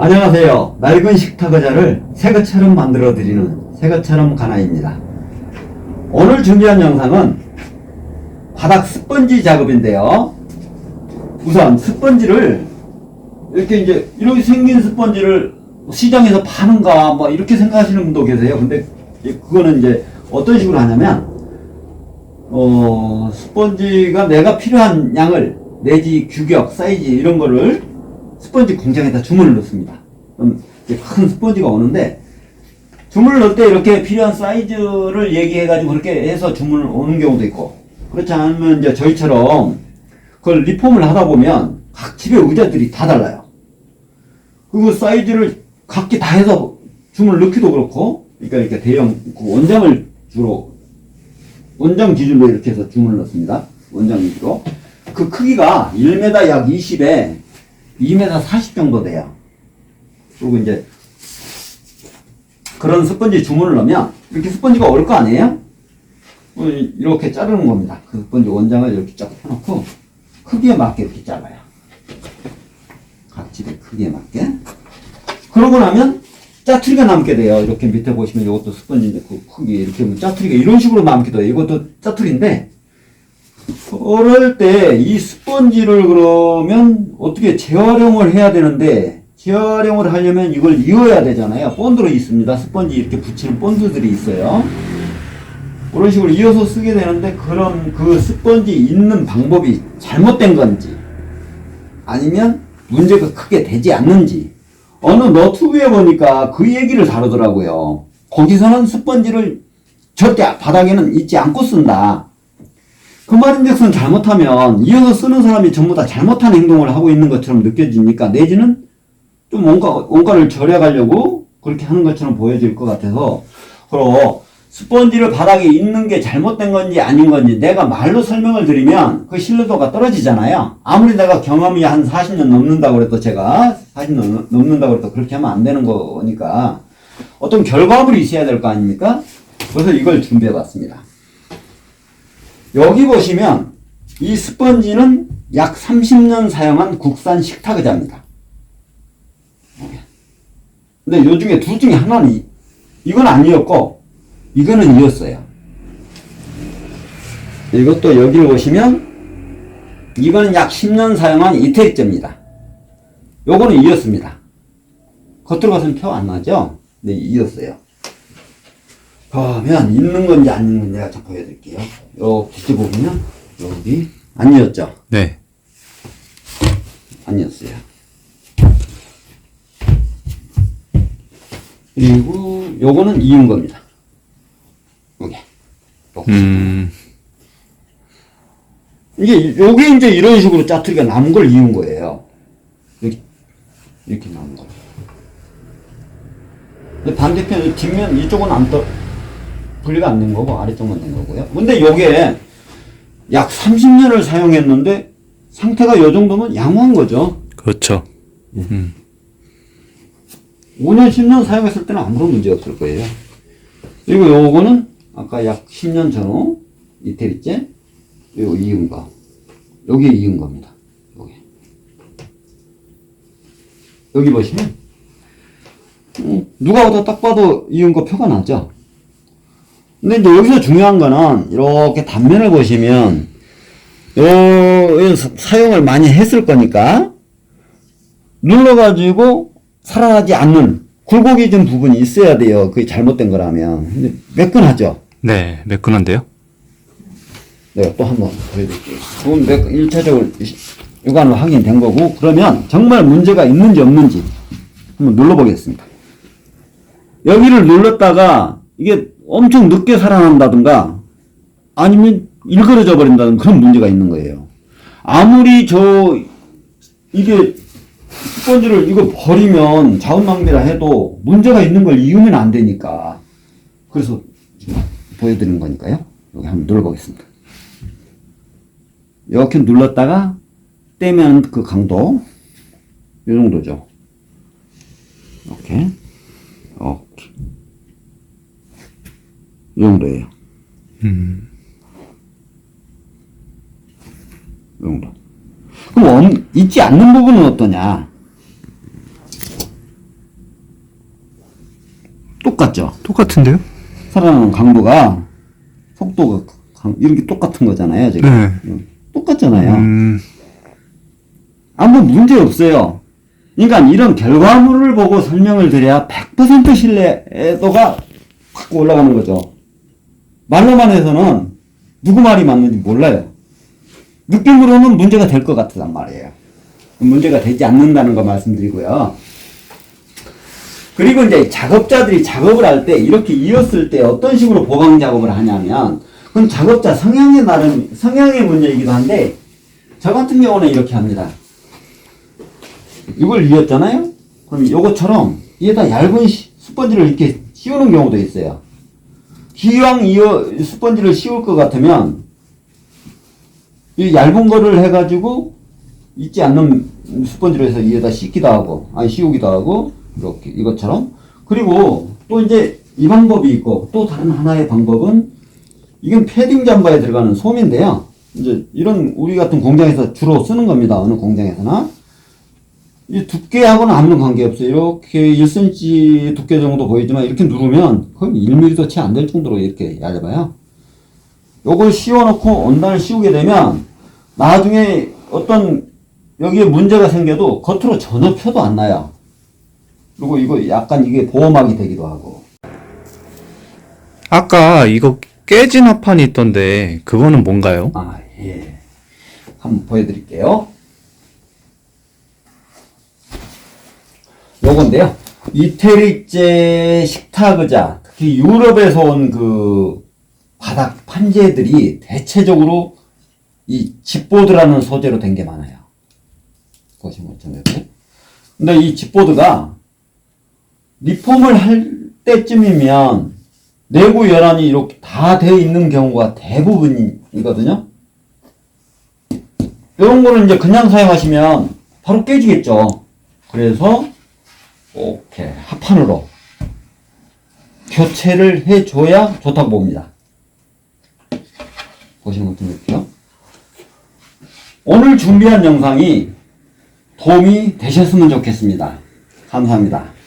안녕하세요. 낡은 식탁 의자를 새 것처럼 만들어 드리는 새 것처럼 가나입니다. 오늘 준비한 영상은 바닥 스펀지 작업인데요. 우선 스펀지를 이렇게 이제 이렇게 생긴 스펀지를 시장에서 파는가 뭐 이렇게 생각하시는 분도 계세요. 근데 그거는 이제 어떤 식으로 하냐면 어 스펀지가 내가 필요한 양을 내지 규격, 사이즈 이런 거를 스펀지 공장에다 주문을 넣습니다. 그럼 이제 큰 스펀지가 오는데 주문을 넣을 때 이렇게 필요한 사이즈를 얘기해가지고 그렇게 해서 주문을 오는 경우도 있고 그렇지 않으면 이제 저희처럼 그걸 리폼을 하다 보면 각 집의 의자들이 다 달라요. 그 사이즈를 각기 다 해서 주문을 넣기도 그렇고 그러니까 이렇게 대형 그 원장을 주로 원장 기준으로 이렇게 해서 주문을 넣습니다. 원장 위주로. 그 크기가 1m 약 20에 2m 40 정도 돼요. 그리고 이제 그런 스펀지 주문을 넣으면 이렇게 스펀지가 올 거 아니에요? 어, 이렇게 자르는 겁니다. 그 스펀지 원장을 이렇게 쫙 펴놓고 크기에 맞게 이렇게 잘라요. 각 집의 크기에 맞게. 그러고 나면 짜투리가 남게 돼요. 이렇게 밑에 보시면 이것도 스펀지인데 그 크기 이렇게 하면 짜투리가 이런 식으로 남게 돼요. 이것도 짜투리인데 그럴 때 이 스펀지를 그러면 어떻게 재활용을 해야 되는데 재활용을 하려면 이걸 이어야 되잖아요. 본드로 있습니다. 스펀지 이렇게 붙이는 본드들이 있어요. 그런 식으로 이어서 쓰게 되는데 그런 그 스펀지 있는 방법이 잘못된 건지 아니면 문제가 크게 되지 않는지 어느 너튜브에 보니까 그 얘기를 다루더라고요. 거기서는 스펀지를 절대 바닥에는 있지 않고 쓴다. 그 말인즉슨 잘못하면 이어서 쓰는 사람이 전부 다 잘못한 행동을 하고 있는 것처럼 느껴지니까 내지는 좀 원가, 원가를 절약하려고 그렇게 하는 것처럼 보여질 것 같아서 그리고 스펀지를 바닥에 있는 게 잘못된 건지 아닌 건지 내가 말로 설명을 드리면 그 신뢰도가 떨어지잖아요. 아무리 내가 경험이 한 40년 넘는다고 그래도 제가 40년 넘는다고 그래도 그렇게 하면 안 되는 거니까 어떤 결과물이 있어야 될 거 아닙니까? 그래서 이걸 준비해 봤습니다. 여기 보시면 이 스펀지는 약 30년 사용한 국산 식탁 의자입니다. 근데 요 중에 둘 중에 하나는 이- 이건 아니었고 이거는 이었어요. 이것도 여기를 보시면 이거는 약 10년 사용한 이태리제입니다. 요거는 이었습니다. 겉으로 봐서는 표 안 나죠? 네, 이었어요. 그러면 있는 건지 안 있는 건지 좀 보여드릴게요. 요 뒤집어보면 여기 아니었죠? 네. 아니었어요. 그리고 요거는 이은 겁니다. 요게. 음, 이게 요게 이제 이런 식으로 짜투리가 남은 걸 이은 거예요. 이렇게 이렇게 남은 거. 반대편 이 뒷면 이쪽은 안 떠. 분리가 안 된 거고 아래쪽만 된 거고요. 근데 요게 약 30년을 사용했는데 상태가 요 정도면 양호한 거죠. 그렇죠. 5년, 10년 사용했을 때는 아무런 문제 없을 거예요. 그리고 요거는 아까 약 10년 전후 이태리째 요 이은 거. 여기 이은 겁니다. 여기. 여기 보시면 음, 누가 봐도 딱 봐도 이은 거 표가 나죠? 근데 이제 여기서 중요한 거는 이렇게 단면을 보시면 요, 사- 사용을 많이 했을 거니까 눌러가지고 살아나지 않는 굴곡이 좀 부분이 있어야 돼요. 그게 잘못된 거라면. 근데 매끈하죠? 네, 매끈한데요? 내가 또 한번 보여드릴게요. 그건 매 1차적으로 육안으로 확인된 거고, 그러면 정말 문제가 있는지 없는지 한번 눌러보겠습니다. 여기를 눌렀다가 이게 엄청 늦게 살아난다든가 아니면 일그러져 버린다는 그런 문제가 있는 거예요. 아무리 저 이게 스펀지를 이거 버리면 자원낭비라 해도 문제가 있는 걸 이으면 안 되니까 그래서 보여드리는 거니까요. 여기 한번 눌러보겠습니다. 이렇게 눌렀다가 떼면 그 강도 이 정도죠. 이렇게 이렇게 이 정도예요. 음, 이 정도. 그럼 엄- 있지 않는 부분은 어떠냐? 똑같죠? 똑같은데요? 살아나는 강도가 속도가 강, 이런 게 똑같은 거잖아요, 지금. 네. 똑같잖아요. 음, 아무 문제 없어요. 그러니까 이런 결과물을 보고 설명을 드려야 100% 신뢰도가 확 올라가는 거죠. 말로만 해서는 누구 말이 맞는지 몰라요. 느낌으로는 문제가 될 것 같단 말이에요. 문제가 되지 않는다는 거 말씀드리고요. 그리고 이제 작업자들이 작업을 할 때 이렇게 이었을 때 어떤 식으로 보강 작업을 하냐면 그건 작업자 성향에 나름 성향의 문제이기도 한데 저 같은 경우는 이렇게 합니다. 이걸 이었잖아요? 그럼 이것처럼 위에다 얇은 시- 스펀지를 이렇게 씌우는 경우도 있어요. 기왕 이어 스펀지를 씌울 것 같으면 이 얇은 거를 해가지고 있지 않는 스펀지로 해서 위에다 씻기도 하고 아니 씌우기도 하고 이렇게 이것처럼 그리고 또 이제 이 방법이 있고 또 다른 하나의 방법은 이건 패딩 잠바에 들어가는 솜인데요. 이제 이런 우리 같은 공장에서 주로 쓰는 겁니다. 어느 공장에서나 이 두께하고는 아무런 관계없어요. 이렇게 1cm 두께 정도 보이지만 이렇게 누르면 거의 1mm도 채 안 될 정도로 이렇게 얇아요. 요걸 씌워놓고 원단을 씌우게 되면 나중에 어떤 여기에 문제가 생겨도 겉으로 전혀 표도 안 나요. 그리고 이거 약간 이게 보호막이 되기도 하고. 아까 이거 깨진 합판이 있던데 그거는 뭔가요? 아, 예. 한번 보여드릴게요. 요건데요. 이태리제 식탁 의자, 특히 유럽에서 온 그 바닥 판재들이 대체적으로 이 집보드라는 소재로 된 게 많아요. 보시면 어쩜 이렇게. 근데 이 집보드가 리폼을 할 때쯤이면 내부 열환이 이렇게 다 돼 있는 경우가 대부분이거든요. 이런 거는 이제 그냥 사용하시면 바로 깨지겠죠. 그래서 이렇게 합판으로 교체를 해줘야 좋다고 봅니다. 보시는 것좀 이렇게요. 오늘 준비한 영상이 도움이 되셨으면 좋겠습니다. 감사합니다.